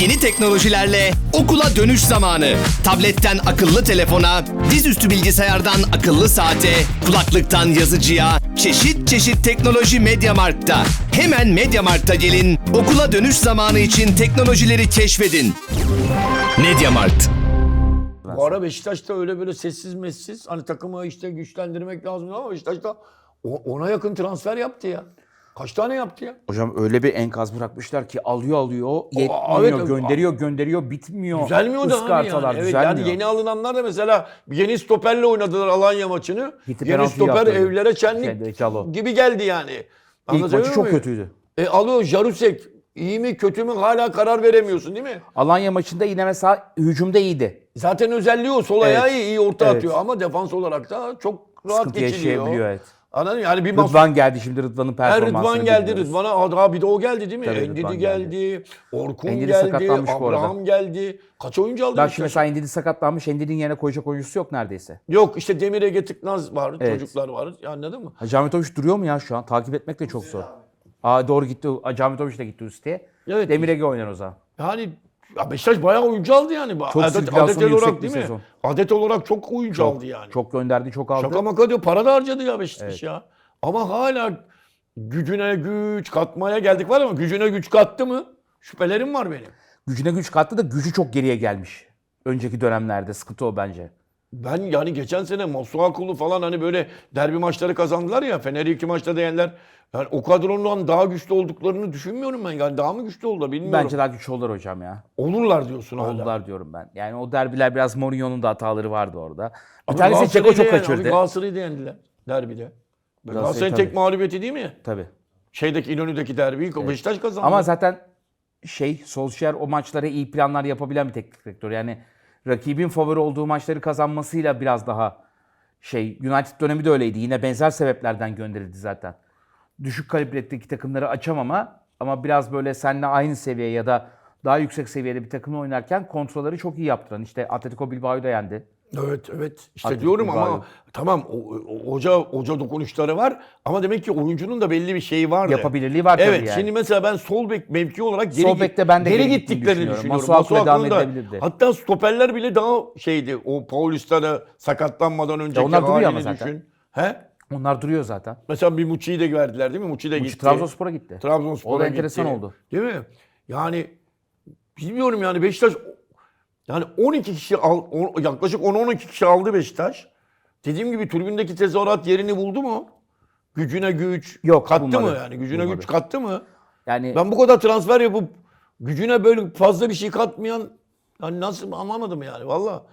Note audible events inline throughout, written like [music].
Yeni teknolojilerle okula dönüş zamanı. Tabletten akıllı telefona, dizüstü bilgisayardan akıllı saate, kulaklıktan yazıcıya, çeşit çeşit teknoloji Mediamarkt'ta. Hemen Mediamarkt'a gelin, okula dönüş zamanı için teknolojileri keşfedin. Mediamarkt. Bu ara Beşiktaş'ta öyle böyle sessiz messiz hani takımı işte güçlendirmek lazım ama Beşiktaş'ta ona yakın transfer yaptı ya. Kaç tane yaptı ya? Hocam öyle bir enkaz bırakmışlar ki alıyor alıyor, yetmiyor, evet, gönderiyor gönderiyor, bitmiyor. Düzelmiyor da abi yani. Evet, düzelmiyor. yani yeni alınanlar da mesela yeni stoperle oynadılar Alanya maçını. Gitti yeni stoper yaptı. evlere şenlik Calo. gibi geldi yani. İlk Anlatabiliyor maçı çok kötüydü. E alıyor Jarusek. İyi mi kötü mü hala karar veremiyorsun değil mi? Alanya maçında yine mesela hücumda iyiydi. Zaten özelliği o. Sol ayağı iyi, iyi orta Evet. atıyor ama defans olarak da çok rahat Sıkıntı geçiliyor. evet. Anladın mı? Yani bir Rıdvan geldi şimdi Rıdvan'ın Her performansını Rıdvan geldi. bilmiyoruz. Rıdvan'a Aa, bir de o geldi değil mi? Tabii Endidi geldi. geldi. Orkun Endidi geldi. Abraham geldi. Kaç oyuncu aldı? Bak şimdi mesela Endidi sakatlanmış. Endidi'nin yerine koyacak oyuncusu yok neredeyse. Yok işte Demir Ege Tıknaz var. Evet. Çocuklar var. Anladın mı? Hacı Ahmetoviç duruyor mu ya şu an? Takip etmek de çok zor. Aa doğru gitti. Hacı Ahmetoviç de gitti Üste'ye. Evet. Demir Ege oynar o zaman. Yani ya Beşiktaş bayağı oyuncu aldı yani. Çok adet, adet olarak değil mi? sezon. Adet olarak çok oyuncu aldı yani. Çok gönderdi, çok aldı. Şaka maka diyor. Para da harcadı ya Beşiktaş ya. Ama hala gücüne güç katmaya geldik var ama gücüne güç kattı mı? Şüphelerim var benim. Gücüne güç kattı da gücü çok geriye gelmiş. Önceki dönemlerde sıkıntı o bence. Ben yani geçen sene Masuakulu falan hani böyle derbi maçları kazandılar ya. Fener'i iki maçta da yendiler. Yani o kadrondan daha güçlü olduklarını düşünmüyorum ben. Yani daha mı güçlü oldular bilmiyorum. Bence daha güçlü oldular hocam ya. Olurlar diyorsun hala. Oldular diyorum ben. Yani o derbiler biraz Mourinho'nun da hataları vardı orada. Bir Abi tanesi Ceko çok yani, kaçırdı. Galatasaray'ı da yendiler derbide. Galatasaray'ın tek mağlubiyeti değil mi? Tabii. Şeydeki İnönü'deki derbiyi Beşiktaş kazandı. Ama zaten şey Solskjaer o maçlara iyi planlar yapabilen bir teknik direktör. Yani rakibin favori olduğu maçları kazanmasıyla biraz daha şey United dönemi de öyleydi. Yine benzer sebeplerden gönderildi zaten. Düşük kalibredeki takımları açamama ama biraz böyle seninle aynı seviye ya da daha yüksek seviyede bir takımla oynarken kontrolleri çok iyi yaptıran. İşte Atletico Bilbao'yu da yendi. Evet evet. İşte Atletico diyorum ama Bilbao. tamam o, o- hoca hoca dokunuşları var ama demek ki oyuncunun da belli bir şeyi vardı. Yapabilirliği var tabii Evet. yani. Şimdi mesela ben sol bek mevki olarak geri, Sol bekte ben de geri gittiklerini düşünüyorum. düşünüyorum. Masuaku'ya devam edebilirdi. Hatta stoperler bile daha şeydi. O Paulista'da sakatlanmadan önceki onlar duruyor ama zaten. düşün. He? Onlar duruyor zaten. Mesela bir Muçi'yi de verdiler değil mi? Muçi de Muçi gitti. Trabzonspor'a gitti. Trabzonspor'a O da enteresan gitti. oldu. Değil mi? Yani bilmiyorum yani Beşiktaş yani 12 kişi al, on- yaklaşık 10-12 kişi aldı Beşiktaş. Dediğim gibi tribündeki tezahürat yerini buldu mu? Gücüne güç Yok, kattı bulmadı. mı yani? Gücüne Bulmadı. güç kattı mı? Yani Ben bu kadar transfer yapıp gücüne böyle fazla bir şey katmayan yani nasıl anlamadım yani valla.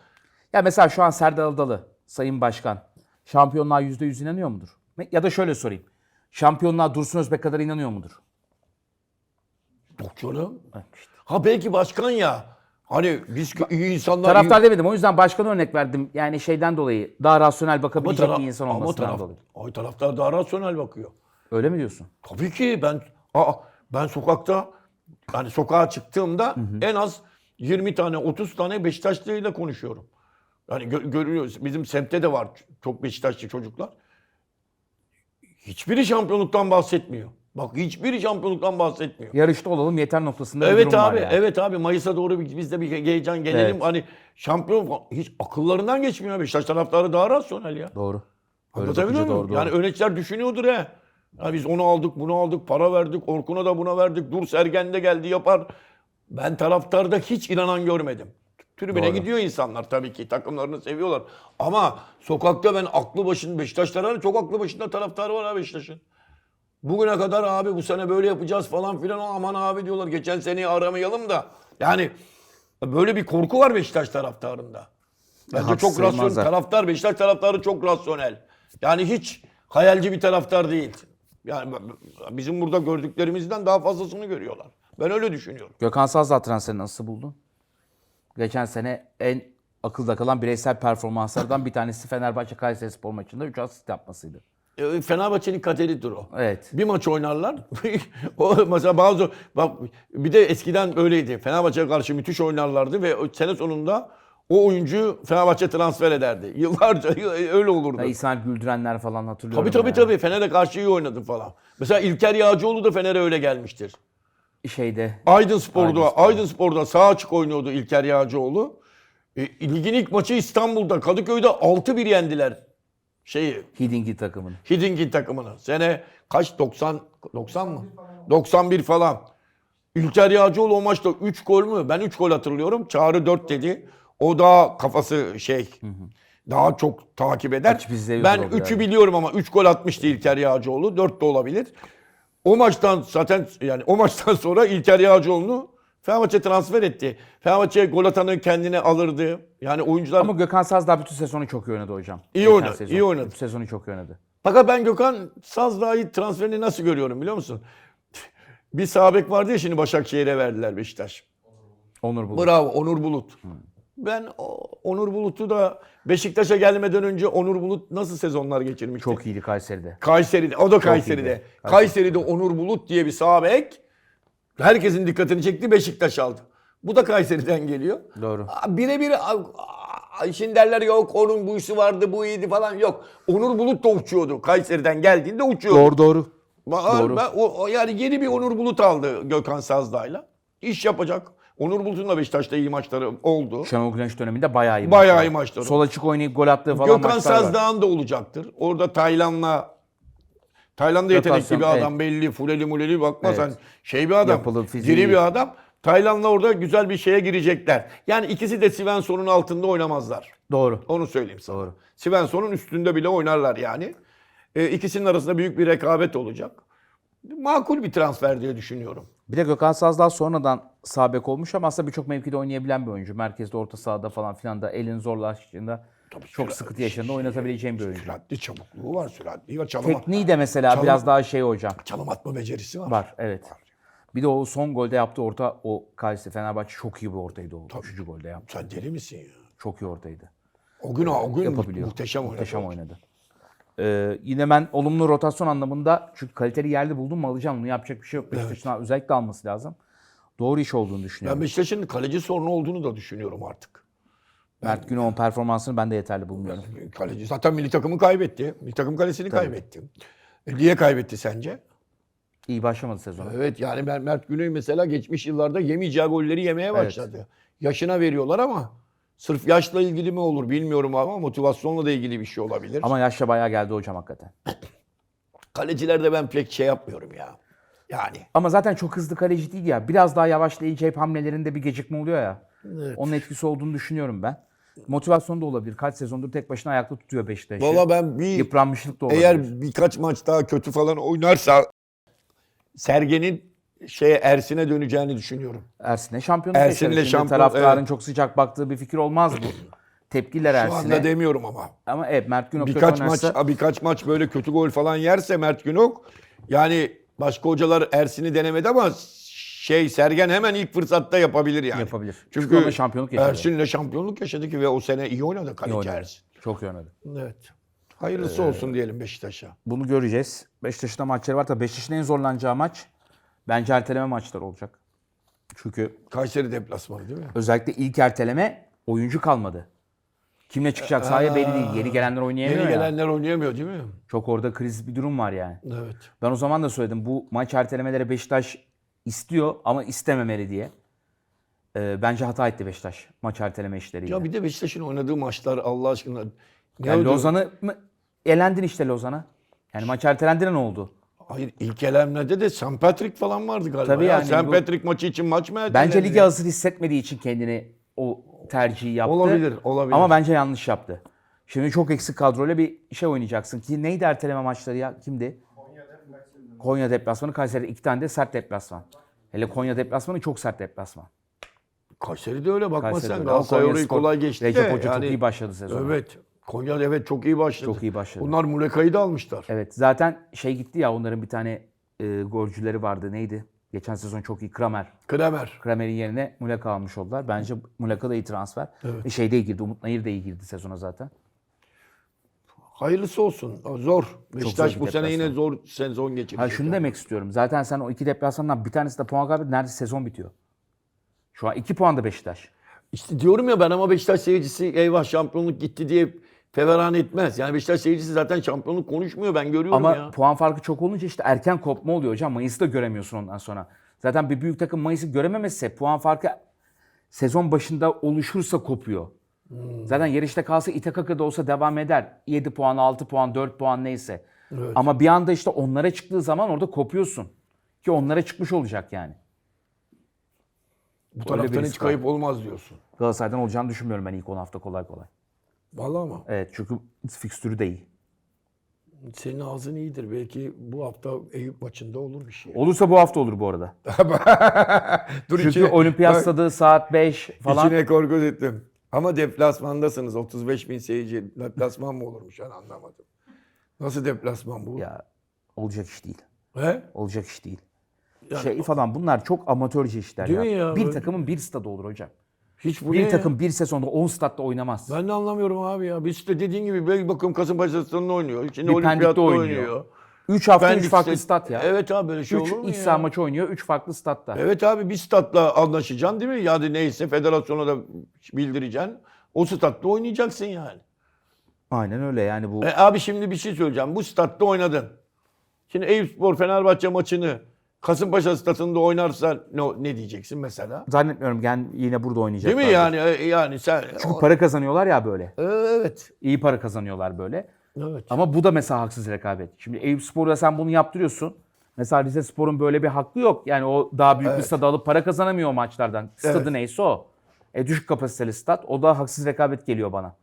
Ya mesela şu an Serdar Adalı, Sayın Başkan, şampiyonluğa %100 inanıyor mudur? Ya da şöyle sorayım. Şampiyonluğa Dursun Özbek kadar inanıyor mudur? Yok canım. Ha belki başkan ya. Hani biz iyi insanlar... Taraftar iyi... demedim. O yüzden başkan örnek verdim. Yani şeyden dolayı daha rasyonel Ama bakabilecek bir insan ama olmasından taraf- dolayı. Ay taraftar daha rasyonel bakıyor. Öyle mi diyorsun? Tabii ki ben aa, ben sokakta yani sokağa çıktığımda en az 20 tane 30 tane Beşiktaşlıyla konuşuyorum. Yani gö- görüyoruz bizim semtte de var çok Beşiktaşlı çocuklar. Hiçbiri şampiyonluktan bahsetmiyor. Bak hiçbiri şampiyonluktan bahsetmiyor. Yarışta olalım yeter noktasında bir Evet durum var abi, yani. evet abi Mayıs'a doğru bir- biz de bir heyecan gelelim. Evet. Hani şampiyon hiç akıllarından geçmiyor Beşiktaş taraftarı daha rasyonel ya. Doğru. Anlatabiliyor muyum? doğru, Yani yöneticiler düşünüyordur he. Ya biz onu aldık, bunu aldık, para verdik, Orkun'a da buna verdik, Dur Sergen de geldi yapar. Ben taraftarda hiç inanan görmedim. Tribüne Doğru. gidiyor insanlar tabii ki, takımlarını seviyorlar. Ama sokakta ben aklı başında, Beşiktaşlar çok aklı başında taraftarı var abi Beşiktaş'ın. Bugüne kadar abi bu sene böyle yapacağız falan filan aman abi diyorlar geçen seneyi aramayalım da. Yani böyle bir korku var Beşiktaş taraftarında. Bence haksız çok rasyonel. Taraftar Beşiktaş taraftarı çok rasyonel. Yani hiç hayalci bir taraftar değil. Yani bizim burada gördüklerimizden daha fazlasını görüyorlar. Ben öyle düşünüyorum. Gökhan Sazdağ transferini nasıl buldun? Geçen sene en akılda kalan bireysel performanslardan bir tanesi Fenerbahçe Kayserispor maçında 3 asist yapmasıydı. Ee, Fenerbahçe'nin kaderidir o. Evet. Bir maç oynarlar. [laughs] o mesela bazı bak bir de eskiden öyleydi. Fenerbahçe'ye karşı müthiş oynarlardı ve sene sonunda o oyuncu Fenerbahçe transfer ederdi. [laughs] Yıllarca [laughs] öyle olurdu. Ya İsmail Güldürenler falan hatırlıyorum. Tabii tabii yani. tabii Fener'e karşı iyi oynadı falan. Mesela İlker Yağcıoğlu da Fener'e öyle gelmiştir. şeyde. Aydın Spor'da, Aydınspor'da. Aydın Spor'da sağ açık oynuyordu İlker Yağcıoğlu. E, ligin ilk maçı İstanbul'da, Kadıköy'de 6-1 yendiler şeyi, Hidingi takımını. Hidingin takımını. Sene kaç? 90 90 mı? 91 falan. İlker Yağcıoğlu o maçta 3 gol mü? Ben 3 gol hatırlıyorum. Çağrı 4 dedi. O da kafası şey daha çok takip eder. Ben o 3'ü yani. biliyorum ama 3 gol atmıştı İlker Yağcıoğlu. 4 de olabilir. O maçtan zaten yani o maçtan [laughs] sonra İlker Yağcıoğlu'nu Fenerbahçe transfer etti. Fenerbahçe gol atanı kendine alırdı. Yani oyuncular Ama Gökhan Saz daha bütün sezonu çok iyi oynadı hocam. İyi oynadı, sezon. iyi oynadı. Bütün sezonu çok iyi oynadı. Fakat ben Gökhan Sazdağ'ı transferini nasıl görüyorum biliyor musun? Bir sağ bek vardı ya şimdi Başakşehir'e verdiler Beşiktaş. Onur Bulut. Bravo Onur Bulut. Ben Onur Bulut'u da Beşiktaş'a gelmeden önce Onur Bulut nasıl sezonlar geçirmişti? Çok iyiydi Kayseri'de. Kayseri'de, o da Kayseri'de. iyiydi. Kayseri'de Onur Bulut diye bir sağ bek herkesin dikkatini çekti Beşiktaş aldı. Bu da Kayseri'den geliyor. Doğru. Birebir şimdi derler yok onun bu işi vardı bu iyiydi falan yok. Onur Bulut da uçuyordu. Kayseri'den geldiğinde uçuyordu. Doğru doğru. Ba- Doğru. ben- o, yani yeni bir Onur Bulut aldı Gökhan Sazdağ'la. İş yapacak. Onur Bulut'un da Beşiktaş'ta iyi maçları oldu. Şenol Güneş döneminde bayağı iyi Bayağı maçlar. iyi maçları. Sol açık oynayıp gol attığı falan Gökhan maçlar var. Sazdağ'ın da olacaktır. Orada Taylan'la Tayland'da yetenekli Rotasyon, bir adam belli. Fuleli muleli bakma Evet. sen. Şey bir adam. Yapılı, fiziği. diri bir adam. Tayland'la orada güzel bir şeye girecekler. Yani ikisi de Svensson'un altında oynamazlar. Doğru. Onu söyleyeyim sana. Doğru. Svensson'un üstünde bile oynarlar yani. E, ikisinin arasında büyük bir rekabet olacak. Makul bir transfer diye düşünüyorum. Bir de Gökhan Saz daha sonradan sağ bek olmuş ama aslında birçok mevkide oynayabilen bir oyuncu. Merkezde, orta sahada falan filan da elin zorlaştığında çok sürat- sıkıntı yaşadığında oynatabileceğin bir oyuncu. Süratli çabukluğu var, süratli var. Çalım, Tekniği de mesela Çalım- biraz daha şey hocam. çalım atma becerisi var. Var evet. Bir de o son golde yaptığı orta o Kayseri Fenerbahçe çok iyi bir ortaydı o. Üçüncü golde yaptı. Sen deli misin ya? Çok iyi ortaydı. O gün o gün Yapabiliyor. muhteşem oynadı. Muhteşem oynadı. Ee, yine ben olumlu rotasyon anlamında çünkü kaliteli yerli buldum mu alacağım. Bunu yapacak bir şey yok. Beşiktaş'ın özellikle alması lazım. Doğru iş olduğunu Ben düşünüyorum. Beşiktaş'ın kaleci sorunu olduğunu da düşünüyorum artık. Mert Günok'un performansını ben de yeterli bulmuyorum. Kaleci zaten milli takımı kaybetti. Milli takım kalesini kaybetti. E, niye kaybetti sence? İyi başlamadı sezona. Evet yani ben Mert Güney mesela geçmiş yıllarda yemeyeceği golleri yemeye başladı. Yaşına veriyorlar ama sırf yaşla ilgili mi olur bilmiyorum ama motivasyonla da ilgili bir şey olabilir. Ama yaşça bayağı geldi hocam hakikaten. Kalecilerde ben pek şey yapmıyorum ya. Yani Ama zaten çok hızlı kaleci değil ya. Biraz daha yavaşlayıcı hep hamlelerinde bir gecikme oluyor ya. Onun etkisi olduğunu düşünüyorum ben. Motivasyon da olabilir. Kaç sezondur tek başına ayakta tutuyor Beşiktaş'ı. valla ben bir Yıpranmışlık da olabilir. eğer birkaç maç daha kötü falan oynarsa Sergen'in şeye Ersin'e döneceğini düşünüyorum. Ersin'e şampiyonluk Ersin'le şampiyon- taraftarın evet. çok sıcak baktığı bir fikir olmaz bu. [clears throat] Tepkiler Şu Ersin'e. anda demiyorum ama. Ama evet Mert Günok Birkaç oynarsa- maç birkaç maç böyle kötü gol falan yerse Mert Günok yani başka hocalar Ersin'i denemedi ama şey Sergen hemen ilk fırsatta yapabilir yani. Yapabilir. Çünkü, Çünkü şampiyonluk yaşadı. Ersin'le şampiyonluk yaşadı ki ve o sene iyi oynadı kaleci. Ersin. Çok iyi oynadı. Evet. Hayırlısı olsun diyelim Beşiktaş'a. Bunu göreceğiz. Beşiktaş'ın da maçları var. Tabii Beşiktaş'ın en zorlanacağı maç bence erteleme maçları olacak. Çünkü Kayseri deplasmanı değil mi? özellikle ilk erteleme oyuncu kalmadı. Kimle çıkacak sahaya belli değil. Yeni gelenler oynayamıyor Yeni ya. gelenler oynayamıyor değil mi? Çok orada kriz bir durum var yani. Evet. Ben o zaman da söyledim. Bu maç ertelemeleri Beşiktaş istiyor ama istememeli diye. Ee, bence hata etti Beşiktaş maç erteleme işleriyle. Ya bir de Beşiktaş'ın oynadığı maçlar Allah aşkına. Ne yani? Lozan'ı mı? Elendin işte Lozan'a. Yani maç ertelendi ne oldu? Hayır ilk elemlerde de St. Patrick falan vardı galiba. Tabii ya. yani St. bu- Patrick maçı için maç mı Bence ertelendi? lige hazır hissetmediği için kendini o tercihi yaptı. Olabilir, olabilir. Ama bence yanlış yaptı. Şimdi çok eksik kadroyla bir şey oynayacaksın ki neydi erteleme maçları ya? Kimdi? Konya deplasmanı, Kayseri iki tane de sert deplasman. Hele Konya deplasmanı çok sert deplasman. Kayseri'de öyle bakma Kayseri'de sen. öyle. Galatasaray orayı kolay geçti Recep de. Hoca çok iyi başladı sezona. Evet. Konya evet çok iyi başladı. Çok iyi başladı. Bunlar Muleka'yı da almışlar. Evet zaten şey gitti ya onların bir tane e, golcüleri vardı neydi? Geçen sezon çok iyi Kramer. Kremer. Kramer'in yerine Muleka almış oldular. Bence Muleka da iyi transfer. E, şey de iyi girdi. Umut Nayır da iyi girdi sezona zaten. Hayırlısı olsun. Zor. Beşiktaş zor bu sene yine zor sezon geçirecek. Ha şunu yani. demek istiyorum. Zaten sen o iki deplasmandan bir tanesi de puan kaybetti. Neredeyse sezon bitiyor. Şu an iki puan da Beşiktaş. İşte diyorum ya ben ama Beşiktaş seyircisi eyvah şampiyonluk gitti diye feveran etmez. Yani Beşiktaş seyircisi zaten şampiyonluk konuşmuyor ben görüyorum Ama ya. puan farkı çok olunca işte erken kopma oluyor hocam. Mayıs'ı da göremiyorsun ondan sonra. Zaten bir büyük takım Mayıs'ı görememezse puan farkı sezon başında oluşursa kopuyor. Zaten yarışta kalsa İtakaka da olsa devam eder. 7 puan, 6 puan, 4 puan neyse. Ama bir anda işte onlara çıktığı zaman orada kopuyorsun. Ki onlara çıkmış olacak yani. Bu Öyle taraftan hiç kayıp olmaz diyorsun. Galatasaray'dan olacağını düşünmüyorum ben ilk 10 hafta kolay kolay. Vallahi mı? Evet çünkü fikstürü de iyi. Senin ağzın iyidir. Belki bu hafta Eyüp maçında olur bir şey. Olursa bu hafta olur bu arada. [laughs] Dur Çünkü içine- olimpiyat stadı saat 5 falan. İçine korku ettim. Ama deplasmandasınız. 35 bin seyirci. Deplasman mı olurmuş? Ben anlamadım. Nasıl deplasman bu? Ya olacak iş değil. He? Olacak iş değil. şey falan bunlar çok amatörce işler Değil ya. ya? Bir takımın bir stadı olur hocam. Hiç bu bir ya? takım bir sezonda 10 statta oynamaz. Ben de anlamıyorum abi ya. Biz de dediğin gibi belki bakın Kasımpaşa stadında oynuyor. Şimdi Bir olimpiyatta oynuyor. oynuyor. 3 hafta 3 Pendik farklı stat- stat ya. Evet abi böyle şey 3 olur mu iç ya? saha maçı oynuyor 3 farklı statta. Evet abi bir statla anlaşacaksın değil mi? Yani neyse federasyona da bildireceksin. O statta oynayacaksın yani. Aynen öyle yani bu. E abi şimdi bir şey söyleyeceğim. Bu statta oynadın. Şimdi Eyüpspor Fenerbahçe maçını Kasımpaşa statında oynarsa ne, ne diyeceksin mesela? Zannetmiyorum yani yine burada Değil oynayacaklar. mi yani? E, Yani sen... Çünkü para kazanıyorlar ya böyle. E, Evet. İyi para kazanıyorlar böyle. Evet. Ama bu da mesela haksız rekabet. Şimdi Eyüp Spor'da sen bunu yaptırıyorsun. Mesela Rize Spor'un böyle bir hakkı yok. Yani o daha büyük bir Evet. stadı alıp para kazanamıyor o maçlardan. Stadı Evet. neyse o. E düşük kapasiteli stat. O da haksız rekabet geliyor bana.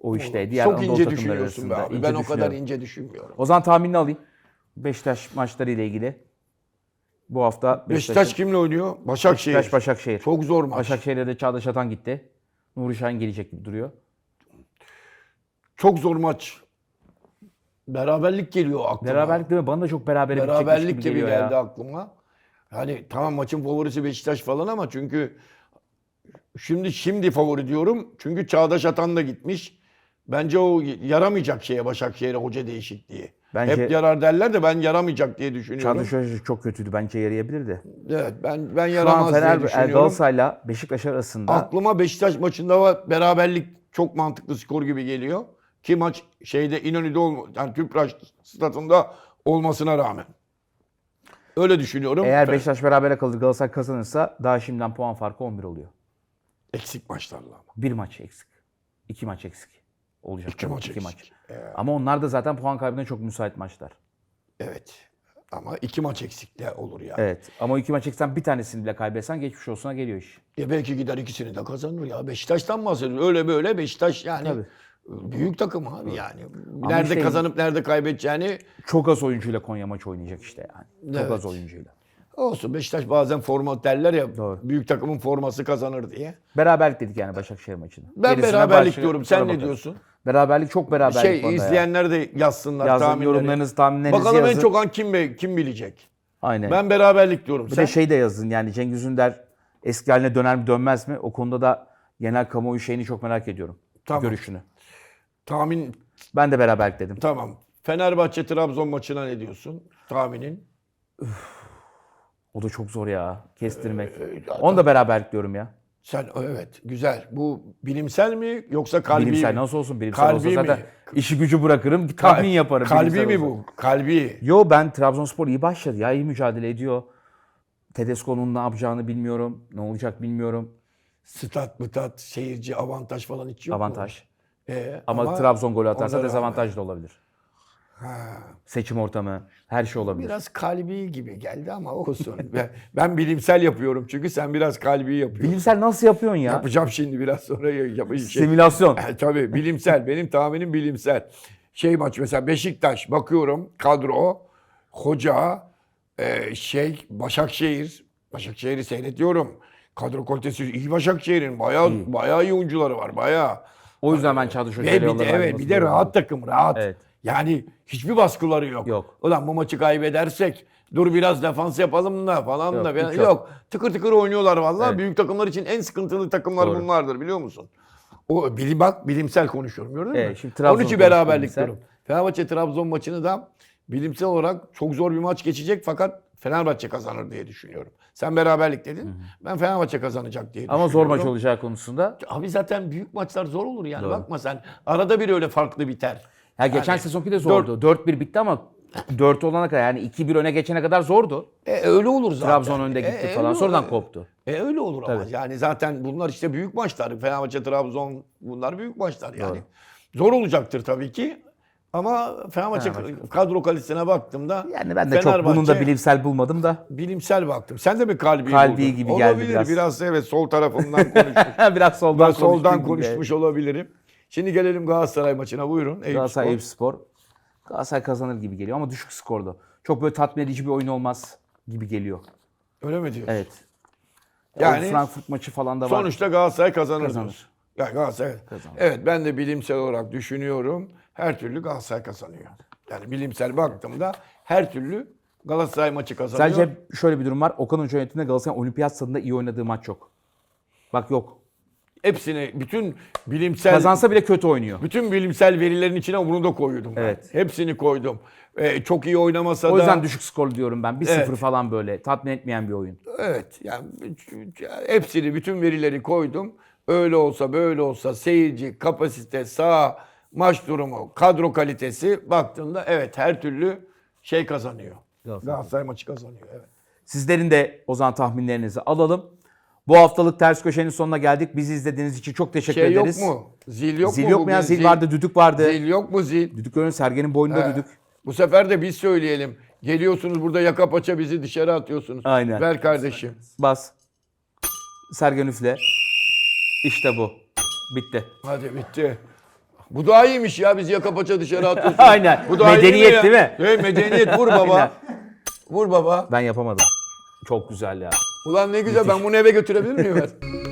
O işte diğer Çok Anadolu ince düşünüyorsun be abi. İnce ben o kadar ince düşünmüyorum. O zaman tahminini alayım. Beşiktaş maçları ile ilgili. Bu hafta Beşiktaş Beşiktaş, kimle oynuyor? Başakşehir. Beşiktaş Başakşehir. Çok zor maç. Başakşehir'e de Çağdaş Atan gitti. Nuri Şahin gelecek gibi duruyor. Çok zor maç. Beraberlik geliyor aklıma. Beraberlik değil mi? Bana da çok berabere Beraberlik gibi gibi geldi ya. aklıma. Hani tamam maçın favorisi Beşiktaş falan ama çünkü şimdi şimdi favori diyorum. Çünkü Çağdaş Atan da gitmiş. Bence o yaramayacak şeye Başakşehir'e hoca değişikliği. Bence- Hep yarar derler de ben yaramayacak diye düşünüyorum. Çağdaş Hoca çok kötüydü. Bence yarayabilirdi. Evet ben ben Şu an yaramaz diye Fener düşünüyorum. Galatasaray'la Beşiktaş arasında Aklıma Beşiktaş maçında. Beraberlik çok mantıklı skor gibi geliyor. Ki maç şeyde İnönü'de olma, yani Tüpraş statında olmasına rağmen. Öyle düşünüyorum. eğer Beşiktaş berabere kalır Galatasaray kazanırsa daha şimdiden puan farkı 11 oluyor. eksik maçlarla ama. Bir maç eksik. iki maç eksik olacak. İki maç İki eksik. Ee, Ama onlar da zaten puan kaybına çok müsait maçlar. Evet. Ama iki maç eksikle olur yani. Evet. Ama iki maç eksikten bir tanesini bile kaybetsen geçmiş olsuna geliyor iş. Ya belki gider ikisini de kazanır ya. Beşiktaş'tan bahsediyoruz. Öyle böyle Beşiktaş yani Tabii. Büyük takım abi yani. Nerede işte- kazanıp nerede kaybedeceğini Çok az oyuncuyla Konya maçı oynayacak işte yani. Çok Evet. az oyuncuyla. olsun. Beşiktaş bazen forma derler ya Doğru. büyük takımın forması kazanır diye. Beraberlik dedik yani Başakşehir maçını. Ben beraberlik diyorum. Sen ne diyorsun? Beraberlik çok beraberlik Şey bana ya. izleyenler de yazsınlar Yazın tahminleri. yorumlarınızı tahminlerinizi Bakalım en yazın. çok an kim be- kim bilecek? Aynen. Ben beraberlik diyorum. Bir Sen de şey de yazın yani Cengiz Ünder eski haline döner mi dönmez mi? O konuda da genel kamuoyu şeyini çok merak ediyorum. Tamam. Görüşünü. Tahmin Ben de beraberlik dedim. tamam. Fenerbahçe Trabzon maçına ne diyorsun? Tahminin. O da çok zor ya kestirmek. Ee, Onu da beraberlik diyorum ya. Sen evet güzel. Bu bilimsel mi yoksa kalbi bilimsel mi? nasıl olsun bilimsel Kalbi olsa mi? zaten işi gücü bırakırım tahmin yaparım. Kalbi bilimsel mi olsa. bu? Kalbi. Yo ben Trabzonspor iyi başladı ya iyi mücadele ediyor. Tedesco'nun ne yapacağını bilmiyorum. Ne olacak bilmiyorum. Stat, mıtat, seyirci, avantaj falan hiç yok mu? Avantaj. Ee, Ama, Trabzon golü atarsa ona dezavantaj da olabilir. Seçim ortamı her şey olabilir. Biraz kalbi gibi geldi ama olsun. [laughs] ben, ben bilimsel yapıyorum çünkü sen biraz kalbi yapıyorsun. Bilimsel nasıl yapıyorsun ya? Yapacağım şimdi biraz sonra yapacağım. Şey, Simülasyon. E, Tabii bilimsel. Benim tahminim bilimsel. Şey maç mesela Beşiktaş bakıyorum kadro, hoca, e, şey Başakşehir. Başakşehir'i seyrediyorum. Kadro kalitesi iyi Başakşehir'in. Bayağı bayağı iyi oyuncuları var. Bayağı. O yüzden ben Çağdaş Ve Hoca'yla bir de, evet bir de rahat takım rahat. Evet. Yani hiçbir baskıları yok. Yok. Ulan bu maçı kaybedersek dur biraz defans yapalım da falan Yok, da. hiç yok. Yok. Tıkır tıkır oynuyorlar vallahi. Evet. Büyük takımlar için en sıkıntılı takımlar Doğru. bunlardır biliyor musun? O bilim bak bilimsel konuşuyorum gördün Evet, mü? şimdi Trabzon Onun için konuştuk beraberlik bilimsel. diyorum. Fenerbahçe Trabzon maçını da bilimsel olarak çok zor bir maç geçecek fakat Fenerbahçe kazanır diye düşünüyorum. Sen beraberlik dedin. Ben Fenerbahçe kazanacak diye Ama zor maç olacağı konusunda. Abi zaten büyük maçlar zor olur yani. Doğru. Bakma sen. Arada bir öyle farklı biter. Ya geçen Yani sezonki de zordu. 4-1 bitti ama 4 olana kadar yani 2-1 öne geçene kadar zordu. E, öyle olur zaten. Trabzon önde gitti öyle falan. Sonradan olur. koptu. E öyle olur ama Tabii. yani zaten bunlar işte büyük maçlar. Fenerbahçe, Trabzon bunlar büyük maçlar yani. Doğru. Zor olacaktır tabii ki. Ama Fenerbahçe, Fenerbahçe. kadro kalitesine baktığımda Yani ben de çok bunun da Fenerbahçe bilimsel bulmadım da. bilimsel baktım. Sen de mi kalbi Kalbi buldun? gibi geldi Olabilir biraz. evet sol tarafımdan konuşmuş. [laughs] Biraz soldan ben soldan konuştuğum gibi. konuşmuş olabilirim. Şimdi gelelim Galatasaray maçına buyurun. Eyüp Galatasaray Spor. Eyüp Spor. Galatasaray kazanır gibi geliyor ama düşük skorlu. Çok böyle tatmin edici bir oyun olmaz gibi geliyor. Öyle mi diyorsun? Evet. Yani Yani Frankfurt maçı falan da var. Sonuçta Galatasaray kazanır. Kazanır. Ya Galatasaray. Kazanır. Evet ben de bilimsel olarak düşünüyorum. Her türlü Galatasaray kazanıyor. Yani bilimsel baktığımda her türlü Galatasaray maçı kazanıyor. Sadece şöyle bir durum var. Okan Hoca yönetiminde Galatasaray Olimpiyat stadında iyi oynadığı maç yok. Bak yok. hepsini bütün bilimsel Kazansa bile kötü oynuyor. bütün bilimsel verilerin içine bunu da koydum ben. Evet. Hepsini koydum. Ee, çok iyi oynamasa O da yüzden düşük skorlu diyorum ben. 1-0 Evet. falan böyle. Tatmin etmeyen bir oyun. Evet yani hepsini bütün verileri koydum. Öyle olsa böyle olsa seyirci, kapasite, saha, maç durumu, kadro kalitesi baktığında evet her türlü şey kazanıyor. Galatasaray. Galatasaray maçı kazanıyor evet. Sizlerin de o zaman tahminlerinizi alalım. Bu haftalık ters köşenin sonuna geldik. Bizi izlediğiniz için çok teşekkür Şey yok ederiz. mu? Zil yok Zil mu? yok mu ya? Zil vardı, düdük vardı. Zil yok mu zil? Düdük önün Sergen'in boynunda He. düdük. Bu sefer de biz söyleyelim. Geliyorsunuz burada yaka paça bizi dışarı atıyorsunuz. Aynen. Ver kardeşim. Bas. Sergen üfle. İşte bu. Bitti. Hadi bitti. Bu daha iyiymiş ya biz yaka paça dışarı atıyorsunuz. [laughs] Aynen. Bu daha iyi Medeniyet ya? değil mi? Evet medeniyet vur baba. Aynen. vur baba. Ben yapamadım. Çok güzel ya. Ulan ne güzel ben bunu eve götürebilir miyim? [laughs]